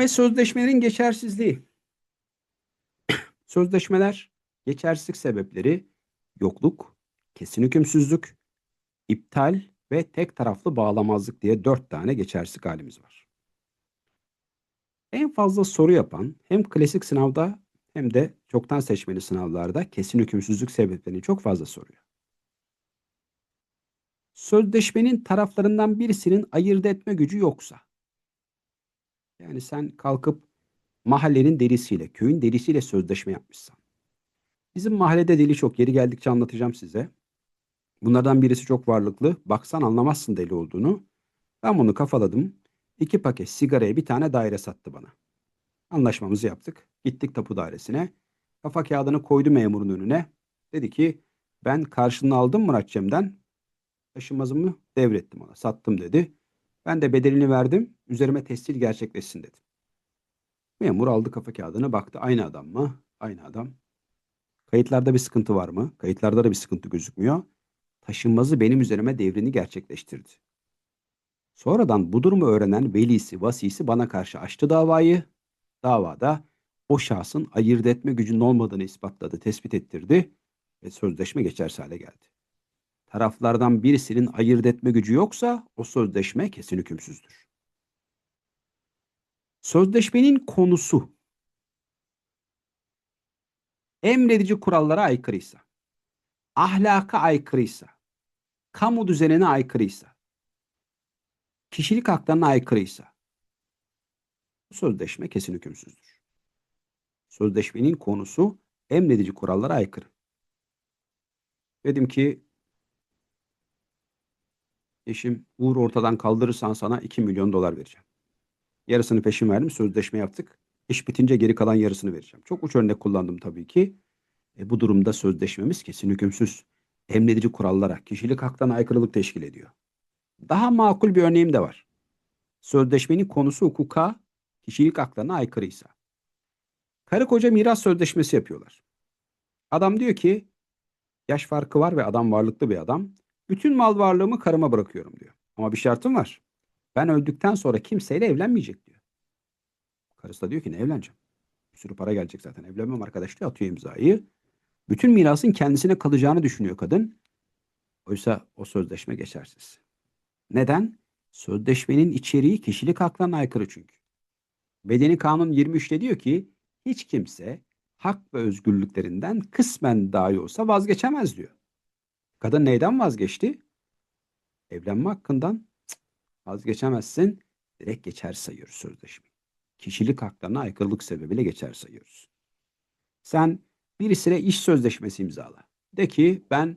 Ve sözleşmelerin geçersizliği. Sözleşmeler geçersizlik sebepleri yokluk, kesin hükümsüzlük, iptal ve tek taraflı bağlamazlık diye dört tane geçersizlik halimiz var. En fazla soru yapan hem klasik sınavda hem de çoktan seçmeli sınavlarda kesin hükümsüzlük sebeplerini çok fazla soruyor. Sözleşmenin taraflarından birisinin ayırt etme gücü yoksa, yani sen kalkıp mahallenin delisiyle, köyün delisiyle sözleşme yapmışsan. Bizim mahallede deli çok. Yeri geldikçe anlatacağım size. Bunlardan birisi çok varlıklı. Baksan anlamazsın deli olduğunu. Ben bunu kafaladım. İki paket sigaraya bir tane daire sattı bana. Anlaşmamızı yaptık. Gittik tapu dairesine. Kafa kağıdını koydu memurun önüne. Dedi ki ben karşılığını aldım Murat Cem'den. Taşınmazımı devrettim ona. Sattım dedi. Ben de bedelini verdim. Üzerime tescil gerçekleşsin dedim. Memur aldı kafa kağıdına baktı. Aynı adam mı? Aynı adam. Kayıtlarda bir sıkıntı var mı? Kayıtlarda da bir sıkıntı gözükmüyor. Taşınmazı benim üzerime devrini gerçekleştirdi. Sonradan bu durumu öğrenen velisi, vasisi bana karşı açtı davayı. Davada o şahsın ayırt etme gücünün olmadığını ispatladı, tespit ettirdi ve sözleşme geçersiz hale geldi. Taraflardan birisinin ayırt etme gücü yoksa o sözleşme kesin hükümsüzdür. Sözleşmenin konusu emredici kurallara aykırıysa, ahlaka aykırıysa, kamu düzenine aykırıysa, kişilik haklarına aykırıysa sözleşme kesin hükümsüzdür. Sözleşmenin konusu emredici kurallara aykırı. Dedim ki eşim Uğur ortadan kaldırırsan sana 2 milyon dolar vereceğim. Yarısını peşin verdim. Sözleşme yaptık. İş bitince geri kalan yarısını vereceğim. Çok uç örnek kullandım tabii ki. E, bu durumda sözleşmemiz kesin hükümsüz. Emredici kurallara, kişilik haklarına aykırılık teşkil ediyor. Daha makul bir örneğim de var. Sözleşmenin konusu hukuka, kişilik haklarına aykırıysa. Karı koca miras sözleşmesi yapıyorlar. Adam diyor ki, yaş farkı var ve adam varlıklı bir adam. Bütün mal varlığımı karıma bırakıyorum diyor. Ama bir şartım var. Ben öldükten sonra kimseyle evlenmeyecek diyor. Karısı da diyor ki ne evleneceğim? Bir sürü para gelecek zaten. Evlenmem arkadaş diyor atıyor imzayı. Bütün mirasın kendisine kalacağını düşünüyor kadın. Oysa o sözleşme geçersiz. Neden? Sözleşmenin içeriği kişilik haklarına aykırı çünkü. Bedeni Kanun 23'te diyor ki hiç kimse hak ve özgürlüklerinden kısmen dahi olsa vazgeçemez diyor. Kadın neyden vazgeçti? Evlenme hakkından vazgeçemezsin. Direkt geçer sayıyoruz sözleşmeyi. Kişilik haklarına aykırılık sebebiyle geçer sayıyoruz. Sen birisine iş sözleşmesi imzala. De ki ben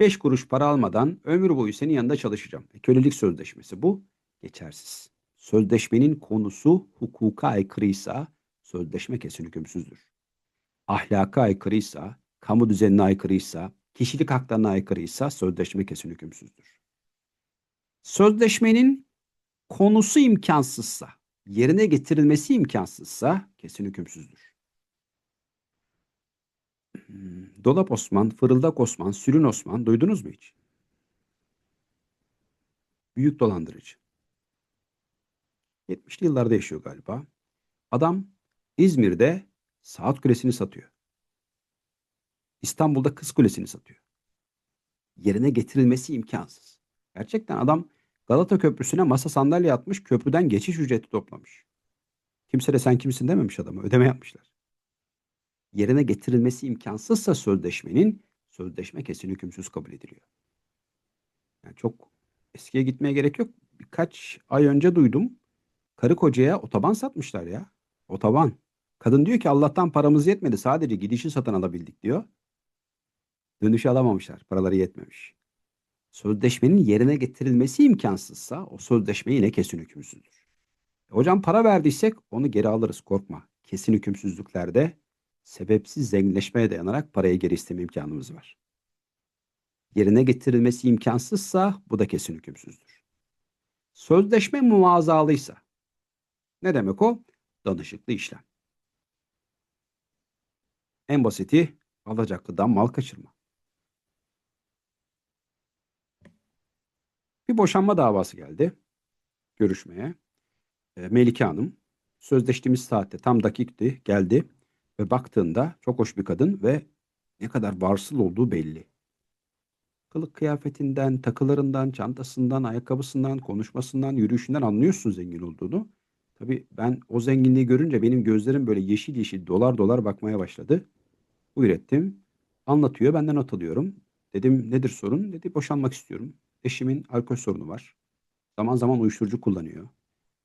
5 kuruş para almadan ömür boyu senin yanında çalışacağım. E, kölelik sözleşmesi bu geçersiz. Sözleşmenin konusu hukuka aykırıysa sözleşme kesin hükümsüzdür. Ahlaka aykırıysa, kamu düzenine aykırıysa, kişilik haklarına aykırıysa sözleşme kesin hükümsüzdür. Sözleşmenin konusu imkansızsa, yerine getirilmesi imkansızsa kesin hükümsüzdür. Hmm, Dolap Osman, Fırıldak Osman, Sürün Osman duydunuz mu hiç? Büyük dolandırıcı. 70'li yıllarda yaşıyor galiba. Adam İzmir'de saat kulesini satıyor. İstanbul'da kız kulesini satıyor. Yerine getirilmesi imkansız. Gerçekten adam Galata Köprüsü'ne masa sandalye atmış, köprüden geçiş ücreti toplamış. Kimse de sen kimsin dememiş adama, ödeme yapmışlar. Yerine getirilmesi imkansızsa sözleşmenin, sözleşme kesin hükümsüz kabul ediliyor. Yani çok eskiye gitmeye gerek yok. Birkaç ay önce duydum. Karı kocaya otoban satmışlar ya. Otoban. Kadın diyor ki Allah'tan paramız yetmedi. Sadece gidişi satın alabildik diyor. Dönüşü alamamışlar. Paraları yetmemiş. Sözleşmenin yerine getirilmesi imkansızsa o sözleşme yine kesin hükümsüzdür. E, hocam para verdiysek onu geri alırız korkma. Kesin hükümsüzlüklerde sebepsiz zenginleşmeye dayanarak parayı geri isteme imkanımız var. Yerine getirilmesi imkansızsa bu da kesin hükümsüzdür. Sözleşme muvazalıysa ne demek o? Danışıklı işlem. En basiti alacaklıdan mal kaçırma. Bir boşanma davası geldi görüşmeye. E, Melike Hanım Sözleştiğimiz saatte tam dakikti geldi ve baktığında çok hoş bir kadın ve ne kadar varsıl olduğu belli. Kılık kıyafetinden, takılarından, çantasından, ayakkabısından, konuşmasından, yürüyüşünden anlıyorsun zengin olduğunu. Tabii ben o zenginliği görünce benim gözlerim böyle yeşil yeşil dolar dolar bakmaya başladı. Buyur ettim. Anlatıyor, benden not alıyorum. Dedim nedir sorun? Dedi boşanmak istiyorum. Eşimin alkol sorunu var. Zaman zaman uyuşturucu kullanıyor.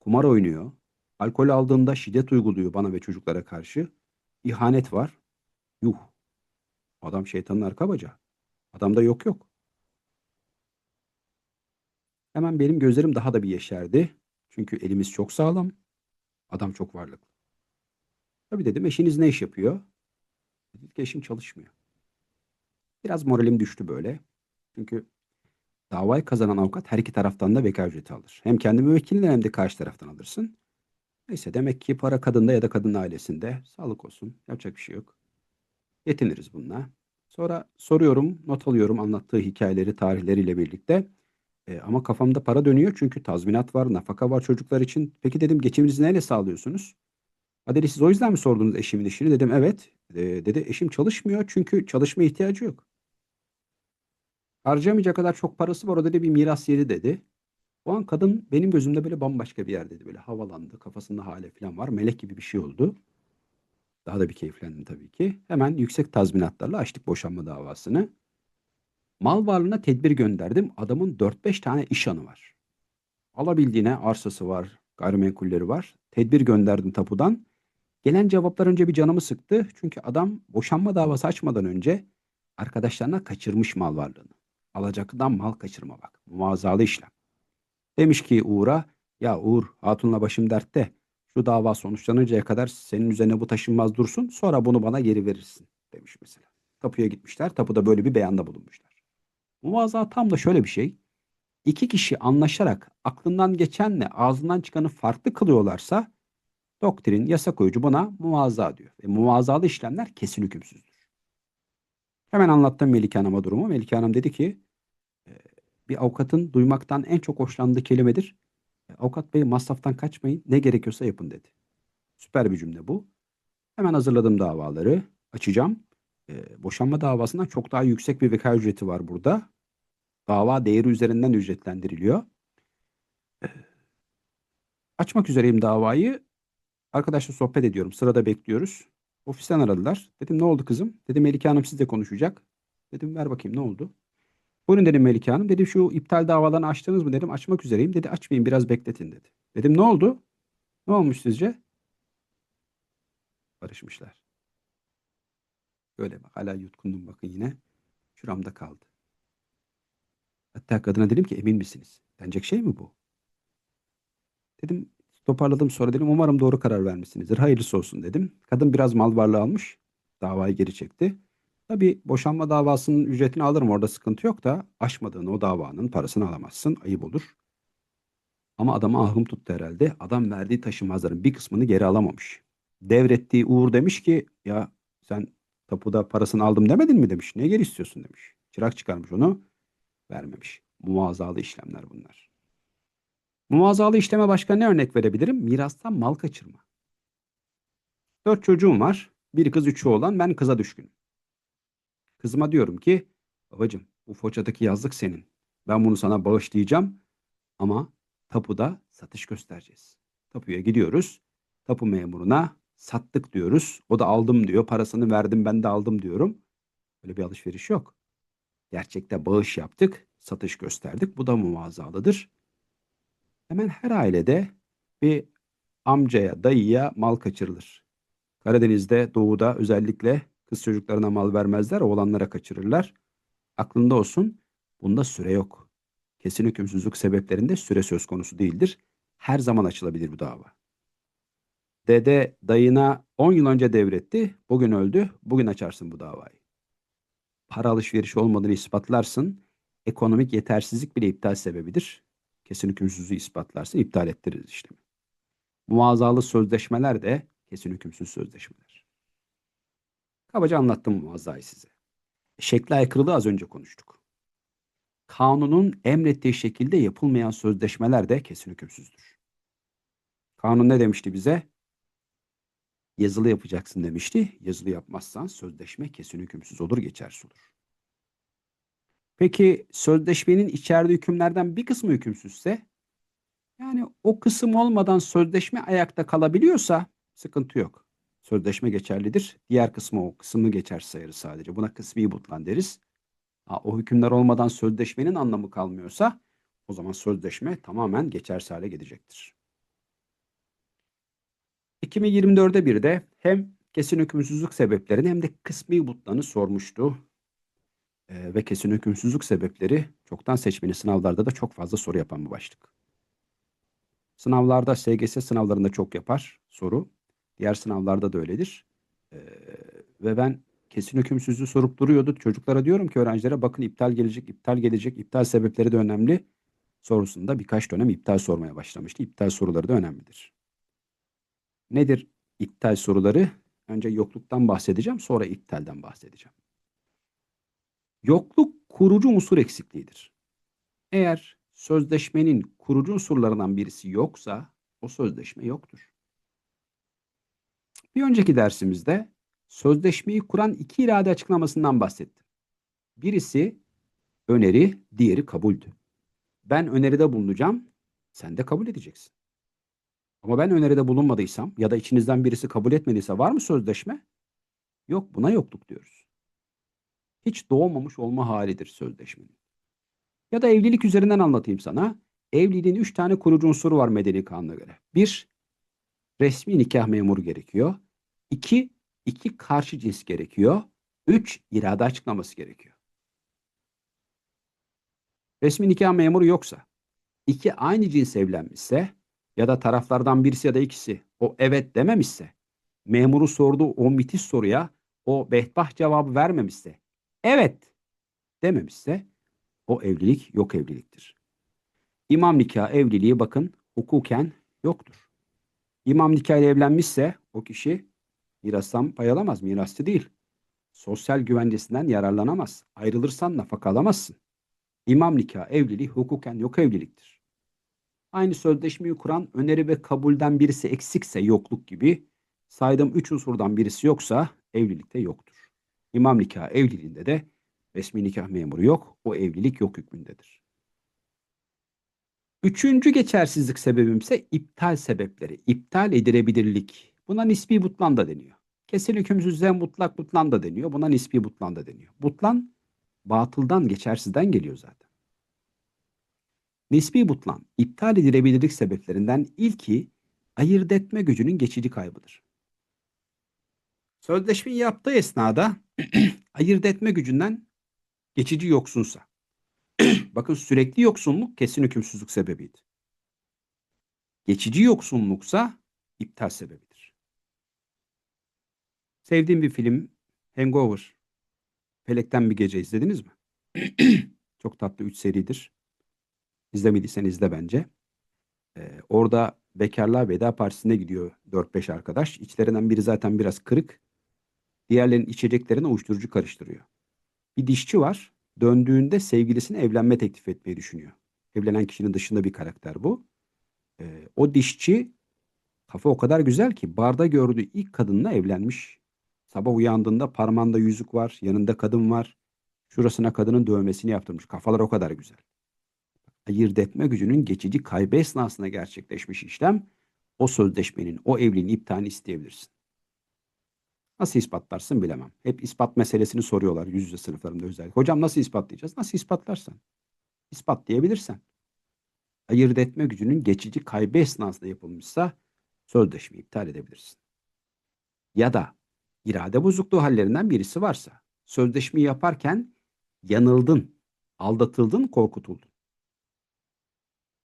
Kumar oynuyor. Alkol aldığında şiddet uyguluyor bana ve çocuklara karşı. İhanet var. Yuh. Adam şeytanın arka bacağı. Adamda yok yok. Hemen benim gözlerim daha da bir yeşerdi. Çünkü elimiz çok sağlam. Adam çok varlıklı. Tabii dedim eşiniz ne iş yapıyor? Dedi ki eşim çalışmıyor. Biraz moralim düştü böyle. Çünkü davayı kazanan avukat her iki taraftan da veka ücreti alır. Hem kendi müvekkilinden hem de karşı taraftan alırsın. Neyse demek ki para kadında ya da kadın ailesinde. Sağlık olsun. Yapacak bir şey yok. Yetiniriz bununla. Sonra soruyorum, not alıyorum anlattığı hikayeleri, tarihleriyle birlikte. E, ama kafamda para dönüyor çünkü tazminat var, nafaka var çocuklar için. Peki dedim geçiminizi neyle sağlıyorsunuz? Ha dedi siz o yüzden mi sordunuz eşimin işini? Dedim evet. E, dedi eşim çalışmıyor çünkü çalışma ihtiyacı yok. Harcayamayacak kadar çok parası var o dedi bir miras yeri dedi. O an kadın benim gözümde böyle bambaşka bir yer dedi. Böyle havalandı. Kafasında hale falan var. Melek gibi bir şey oldu. Daha da bir keyiflendim tabii ki. Hemen yüksek tazminatlarla açtık boşanma davasını. Mal varlığına tedbir gönderdim. Adamın 4-5 tane iş anı var. Alabildiğine arsası var, gayrimenkulleri var. Tedbir gönderdim tapudan. Gelen cevaplar önce bir canımı sıktı. Çünkü adam boşanma davası açmadan önce arkadaşlarına kaçırmış mal varlığını. Alacaklıdan mal kaçırma bak. Muazzalı işlem. Demiş ki Uğur'a ya Uğur hatunla başım dertte. Şu dava sonuçlanıncaya kadar senin üzerine bu taşınmaz dursun sonra bunu bana geri verirsin demiş mesela. Tapuya gitmişler. Tapuda böyle bir beyanda bulunmuşlar. Muvaza tam da şöyle bir şey. İki kişi anlaşarak aklından geçenle ağzından çıkanı farklı kılıyorlarsa doktrin, yasa koyucu buna muvaza diyor. Ve muvazalı işlemler kesin hükümsüzdür. Hemen anlattım Melike Hanım'a durumu. Melike Hanım dedi ki bir avukatın duymaktan en çok hoşlandığı kelimedir. Avukat bey masraftan kaçmayın ne gerekiyorsa yapın dedi. Süper bir cümle bu. Hemen hazırladım davaları. Açacağım. Ee, boşanma davasından çok daha yüksek bir veka ücreti var burada. Dava değeri üzerinden ücretlendiriliyor. Ee, açmak üzereyim davayı. Arkadaşla sohbet ediyorum. Sırada bekliyoruz. Ofisten aradılar. Dedim ne oldu kızım? Dedim Melike Hanım sizle konuşacak. Dedim ver bakayım ne oldu? Buyurun dedim Melike Hanım. Dedi şu iptal davalarını açtınız mı dedim. Açmak üzereyim. Dedi açmayın biraz bekletin dedi. Dedim ne oldu? Ne olmuş sizce? Barışmışlar. Böyle bak hala yutkundum bakın yine. Şuramda kaldı. Hatta kadına dedim ki emin misiniz? Denecek şey mi bu? Dedim toparladım sonra dedim umarım doğru karar vermişsinizdir. Hayırlısı olsun dedim. Kadın biraz mal varlığı almış. Davayı geri çekti. Tabii boşanma davasının ücretini alırım orada sıkıntı yok da aşmadığın o davanın parasını alamazsın. Ayıp olur. Ama adama ahım tuttu herhalde. Adam verdiği taşınmazların bir kısmını geri alamamış. Devrettiği Uğur demiş ki ya sen tapuda parasını aldım demedin mi demiş. Ne geri istiyorsun demiş. Çırak çıkarmış onu vermemiş. Muazzalı işlemler bunlar. Muazzalı işleme başka ne örnek verebilirim? Mirastan mal kaçırma. Dört çocuğum var. Bir kız üçü olan ben kıza düşkünüm. Kızıma diyorum ki babacığım bu Foça'daki yazlık senin. Ben bunu sana bağışlayacağım ama tapuda satış göstereceğiz. Tapuya gidiyoruz. Tapu memuruna sattık diyoruz. O da aldım diyor. Parasını verdim ben de aldım diyorum. Öyle bir alışveriş yok. Gerçekte bağış yaptık. Satış gösterdik. Bu da muazzalıdır. Hemen her ailede bir amcaya, dayıya mal kaçırılır. Karadeniz'de, doğuda özellikle Kız çocuklarına mal vermezler, oğlanlara kaçırırlar. Aklında olsun, bunda süre yok. Kesin hükümsüzlük sebeplerinde süre söz konusu değildir. Her zaman açılabilir bu dava. Dede dayına 10 yıl önce devretti, bugün öldü, bugün açarsın bu davayı. Para alışverişi olmadığını ispatlarsın, ekonomik yetersizlik bile iptal sebebidir. Kesin hükümsüzlüğü ispatlarsın, iptal ettiririz işlemi. Muazzalı sözleşmeler de kesin hükümsüz sözleşmeler. Kabaca anlattım muazzayı size. Şekle aykırılığı az önce konuştuk. Kanunun emrettiği şekilde yapılmayan sözleşmeler de kesin hükümsüzdür. Kanun ne demişti bize? yazılı yapacaksın demişti. Yazılı yapmazsan sözleşme kesin hükümsüz olur, geçersiz olur. Peki sözleşmenin içerdiği hükümlerden bir kısmı hükümsüzse yani o kısım olmadan sözleşme ayakta kalabiliyorsa sıkıntı yok. Sözleşme geçerlidir. Diğer kısmı o kısmını geçer sayarız sadece. Buna kısmi butlan deriz. Ha, o hükümler olmadan sözleşmenin anlamı kalmıyorsa o zaman sözleşme tamamen geçersiz hale gelecektir. 2024'de bir de hem kesin hükümsüzlük sebeplerini hem de kısmi butlanı sormuştu. Ee, ve kesin hükümsüzlük sebepleri çoktan seçmeli sınavlarda da çok fazla soru yapan bir başlık. Sınavlarda SGS sınavlarında çok yapar soru. Diğer sınavlarda da öyledir. Ee, ve ben kesin hükümsüzlüğü sorup duruyordu. Çocuklara diyorum ki öğrencilere bakın iptal gelecek, iptal gelecek, iptal sebepleri de önemli. Sorusunda birkaç dönem iptal sormaya başlamıştı. İptal soruları da önemlidir. Nedir iptal soruları? Önce yokluktan bahsedeceğim, sonra iptalden bahsedeceğim. Yokluk kurucu unsur eksikliğidir. Eğer sözleşmenin kurucu unsurlarından birisi yoksa o sözleşme yoktur. Bir önceki dersimizde sözleşmeyi kuran iki irade açıklamasından bahsettim. Birisi öneri, diğeri kabuldü. Ben öneride bulunacağım, sen de kabul edeceksin. Ama ben öneride bulunmadıysam ya da içinizden birisi kabul etmediyse var mı sözleşme? Yok, buna yokluk diyoruz. Hiç doğmamış olma halidir sözleşmenin. Ya da evlilik üzerinden anlatayım sana. Evliliğin üç tane kurucu unsuru var medeni kanuna göre. Bir, resmi nikah memuru gerekiyor. İki, iki karşı cins gerekiyor. Üç, irade açıklaması gerekiyor. Resmi nikah memuru yoksa, iki aynı cins evlenmişse ya da taraflardan birisi ya da ikisi o evet dememişse, memuru sorduğu o mitis soruya o behbah cevabı vermemişse, evet dememişse o evlilik yok evliliktir. İmam nikah evliliği bakın hukuken yoktur. İmam nikahıyla evlenmişse o kişi mirastan pay alamaz, mirasçı değil. Sosyal güvencesinden yararlanamaz. Ayrılırsan nafaka alamazsın. İmam nikah evliliği hukuken yok evliliktir. Aynı sözleşmeyi kuran öneri ve kabulden birisi eksikse yokluk gibi saydığım üç unsurdan birisi yoksa evlilikte yoktur. İmam nikah evliliğinde de resmi nikah memuru yok, o evlilik yok hükmündedir. Üçüncü geçersizlik sebebimse iptal sebepleri, iptal edilebilirlik. Buna nispi butlan da deniyor. Kesin hükümsüzlüğe mutlak butlan da deniyor. Buna nispi butlan da deniyor. Butlan batıldan, geçersizden geliyor zaten. Nispi butlan, iptal edilebilirlik sebeplerinden ilki ayırt etme gücünün geçici kaybıdır. Sözleşmeyi yaptığı esnada ayırt etme gücünden geçici yoksunsa. Bakın sürekli yoksunluk kesin hükümsüzlük sebebiydi. Geçici yoksunluksa iptal sebebidir. Sevdiğim bir film Hangover. Felekten bir gece izlediniz mi? Çok tatlı 3 seridir. İzlemediysen izle bence. Ee, orada bekarlığa veda partisine gidiyor 4-5 arkadaş. İçlerinden biri zaten biraz kırık. Diğerlerinin içeceklerine uyuşturucu karıştırıyor. Bir dişçi var. Döndüğünde sevgilisine evlenme teklif etmeyi düşünüyor. Evlenen kişinin dışında bir karakter bu. Ee, o dişçi kafa o kadar güzel ki barda gördüğü ilk kadınla evlenmiş. Sabah uyandığında parmağında yüzük var, yanında kadın var. Şurasına kadının dövmesini yaptırmış. Kafalar o kadar güzel. Ayırt etme gücünün geçici kaybı esnasında gerçekleşmiş işlem o sözleşmenin, o evliliğin iptalini isteyebilirsin. Nasıl ispatlarsın bilemem. Hep ispat meselesini soruyorlar yüz yüze sınıflarımda özellikle. Hocam nasıl ispatlayacağız? Nasıl ispatlarsan. İspatlayabilirsen. Ayırt etme gücünün geçici kaybı esnasında yapılmışsa sözleşmeyi iptal edebilirsin. Ya da irade bozukluğu hallerinden birisi varsa sözleşmeyi yaparken yanıldın, aldatıldın, korkutuldun.